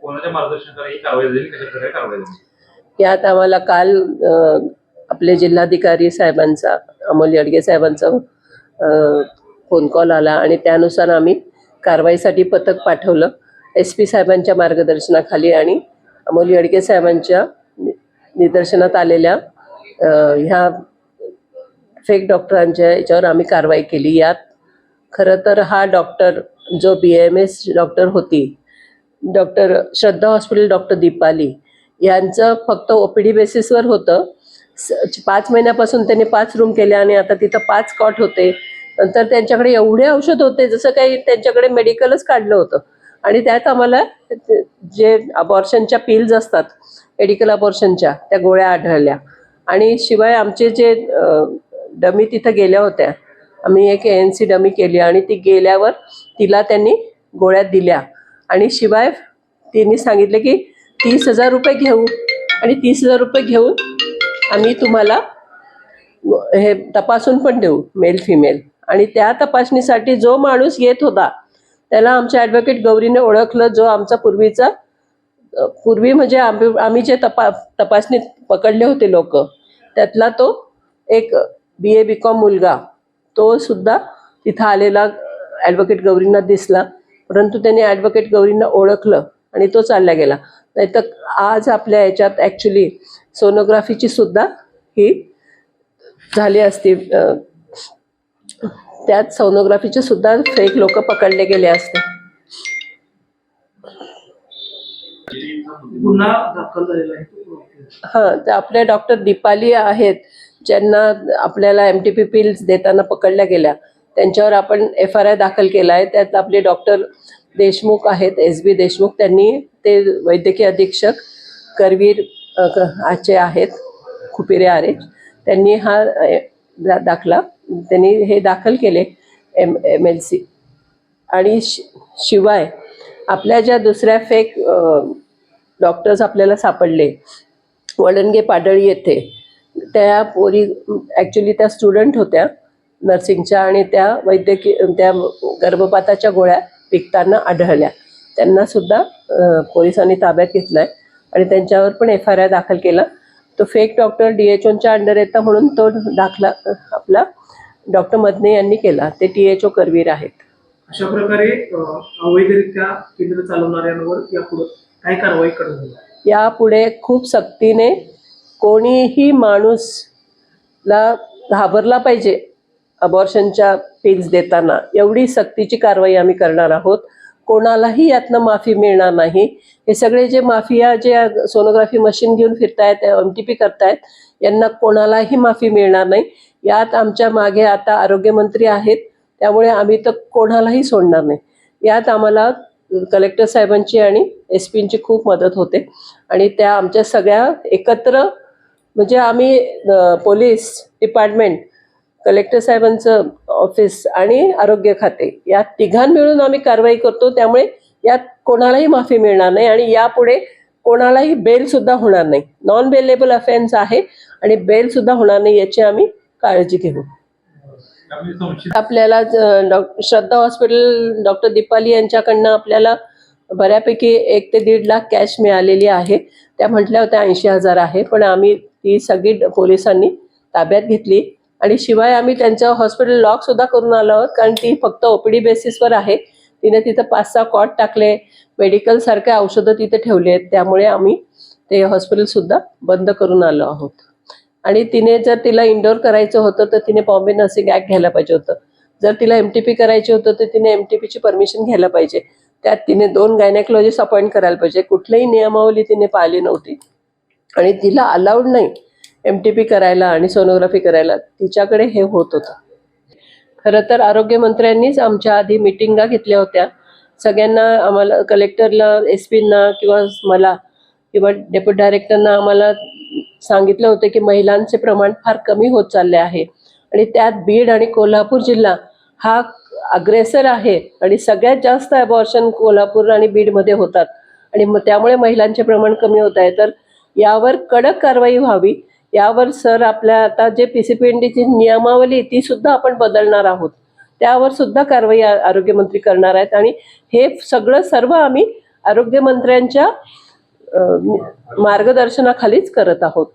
कोणाच्या मार्गदर्शनाखाली ही कारवाई झाली कशा प्रकारे कारवाई झाली? यात आम्हाला काल आपले जिल्हाधिकारी साहेबांचा अमोल येडगे साहेबांचा फोन कॉल आला आणि त्यानुसार आम्ही कारवाईसाठी पथक पाठवलं एस पी साहेबांच्या मार्गदर्शनाखाली आणि अमोल येडगे साहेबांच्या नि- निदर्शनात आलेल्या ह्या फेक डॉक्टरांच्या याच्यावर आम्ही कारवाई केली. यात खरं तर हा डॉक्टर जो बी एम एस डॉक्टर होती doctor Shraddha hospital doctor Deepali यांचं फक्त ओपीडी बेसिसवर होतं. पाच महिन्यापासून त्यांनी पाच रूम केले आणि आता तिथं पाच कॉट होते. नंतर त्यांच्याकडे एवढे औषध होते जसं काही त्यांच्याकडे मेडिकलच काढलं होतं. आणि त्यात आम्हाला जे अबॉर्शनच्या पिल्स असतात मेडिकल अबॉर्शनच्या त्या गोळ्या आढळल्या. आणि शिवाय आमचे जे डमी तिथं गेल्या होत्या. आम्ही एक एन सी डमी केली आणि ती गेल्यावर तिला त्यांनी गोळ्या दिल्या. आणि शिवाय तिने सांगितले की तीस हजार रुपये घेऊ. आणि तीस हजार रुपये घेऊन आम्ही तुम्हाला हे तपासून पण देऊ मेल फिमेल आणि त्या तपासणीसाठी जो माणूस येत होता त्याला आमच्या ॲडव्होकेट गौरीने ओळखलं जो आमचा पूर्वीचा पूर्वी म्हणजे आम्ही आम्ही जे तपा तपासणीत पकडले होते लोक त्यातला तो एक बी ए बी कॉम मुलगा तो सुद्धा तिथं आलेला ॲडव्होकेट गौरींना दिसला. परंतु त्याने ॲडव्होकेट गौरींना ओळखलं. आणि तो चालला गेला. नाहीतर आज आपल्या याच्यात ॲक्च्युली सोनोग्राफीची सुद्धा ही झाली असती. त्यात सोनोग्राफीचे सुद्धा फेक लोक पकडले गेले असते. हां तर आपल्या डॉक्टर दीपाली आहेत ज्यांना आपल्याला एम टी पी पिल्स देताना पकडल्या गेल्या. त्यांच्यावर आपण एफ आर आय दाखल केला आहे. त्यात आपले डॉक्टर देशमुख आहेत एस बी देशमुख. त्यांनी ते वैद्यकीय अधीक्षक करवीर आचे आहेत खुपिरे आरे त्यांनी हा दा- दाखला त्यांनी हे दाखल केले एम एम एल सी. आणि शि शिवाय आपल्या ज्या दुसऱ्या फेक डॉक्टर्स आपल्याला सापडले वळणगे पाडळी येथे त्या पोरी ॲक्च्युली त्या स्टुडंट होत्या. नर्सिंगच्या आणि त्या वैद्यकीय त्या गर्भपाताच्या गोळ्या विकताना आढळल्या. त्यांना सुद्धा पोलिसांनी ताब्यात घेतलं आहे आणि त्यांच्यावर पण एफ आय आर दाखल केला. तो फेक डॉक्टर डी एच ओच्या अंडर येता म्हणून तो दाखला आपला डॉक्टर मदने यांनी केला. ते टी एच ओ करवीर आहेत. अशा प्रकारे अवैधरित्या केंद्र चालवणाऱ्यांवर यापुढे काय कारवाई करणार यापुढे खूप सक्तीने कोणीही माणूसला घाबरला पाहिजे अबॉर्शनच्या पिल्स देताना एवढी सक्तीची कारवाई आम्ही करणार आहोत. कोणालाही यातनं माफी मिळणार नाही. हे सगळे जे माफिया जे सोनोग्राफी मशीन घेऊन फिरतायत एम टी पी करतायत यांना कोणालाही माफी मिळणार नाही. यात आमच्या मागे आता आरोग्यमंत्री आहेत. त्यामुळे आम्ही तर कोणालाही सोडणार नाही. यात आम्हाला कलेक्टर साहेबांची आणि एस पींची खूप मदत होते. आणि त्या आमच्या सगळ्या एकत्र म्हणजे आम्ही पोलीस डिपार्टमेंट कलेक्टर साहेबांचं ऑफिस आणि आरोग्य खाते या तिघां मिळून आम्ही कारवाई करतो. त्यामुळे यात कोणालाही माफी मिळणार नाही आणि यापुढे कोणालाही बेल सुद्धा होणार नाही. नॉन बेलेबल अफेन्स आहे आणि बेल सुद्धा होणार नाही याची आम्ही काळजी घेऊ. आपल्याला श्रद्धा हॉस्पिटल डॉक्टर दीपाली यांच्याकडनं आपल्याला बऱ्यापैकी एक ते दीड लाख कॅश मिळालेली आहे. त्या म्हटल्या होत्या ऐंशी हजार आहे. पण आम्ही ती सगळी पोलिसांनी ताब्यात घेतली. आणि शिवाय आम्ही त्यांचं हॉस्पिटल लॉक सुद्धा करून आलो आहोत कारण ती फक्त ओपीडी बेसिसवर आहे. तिने तिथं पाच सहा कॉट टाकले मेडिकल सारखे औषधं तिथे ठेवले आहेत त्यामुळे आम्ही ते हॉस्पिटल सुद्धा बंद करून आलो आहोत. आणि तिने जर तिला इंडोर करायचं होतं तर तिने बॉम्बे नर्सिंग ॲक्ट घ्यायला पाहिजे होतं. जर तिला एम टी पी करायची होतं तर तिने एम टी पीची परमिशन घ्यायला पाहिजे. त्यात तिने दोन गायनेकॉलॉजिस्ट अपॉइंट करायला पाहिजे. कुठलीही नियमावली तिने पाहिली नव्हती. आणि तिला अलाउड नाही. एम टी पी करायला आणि सोनोग्राफी करायला तिच्याकडे हे होत होतं. खरं तर आरोग्यमंत्र्यांनीच आमच्या आधी मिटिंगा घेतल्या होत्या. सगळ्यांना आम्हाला कलेक्टरला एस पींना किंवा मला किंवा डेप्युटी डायरेक्टरना आम्हाला सांगितलं होतं की महिलांचे प्रमाण फार कमी होत चालले आहे. आणि त्यात बीड आणि कोल्हापूर जिल्हा हा अग्रेसर आहे आणि सगळ्यात जास्त अबॉर्शन कोल्हापूर आणि बीडमध्ये होतात. आणि त्यामुळे महिलांचे प्रमाण कमी होत आहे. तर यावर कडक कारवाई व्हावी. यावर सर आपल्या आता जे पी सी पी एन डीची नियमावली ती सुद्धा आपण बदलणार आहोत. त्यावर सुद्धा कारवाई आरोग्यमंत्री करणार आहेत. आणि हे सगळं सर्व आम्ही आरोग्यमंत्र्यांच्या मार्गदर्शनाखालीच करत आहोत.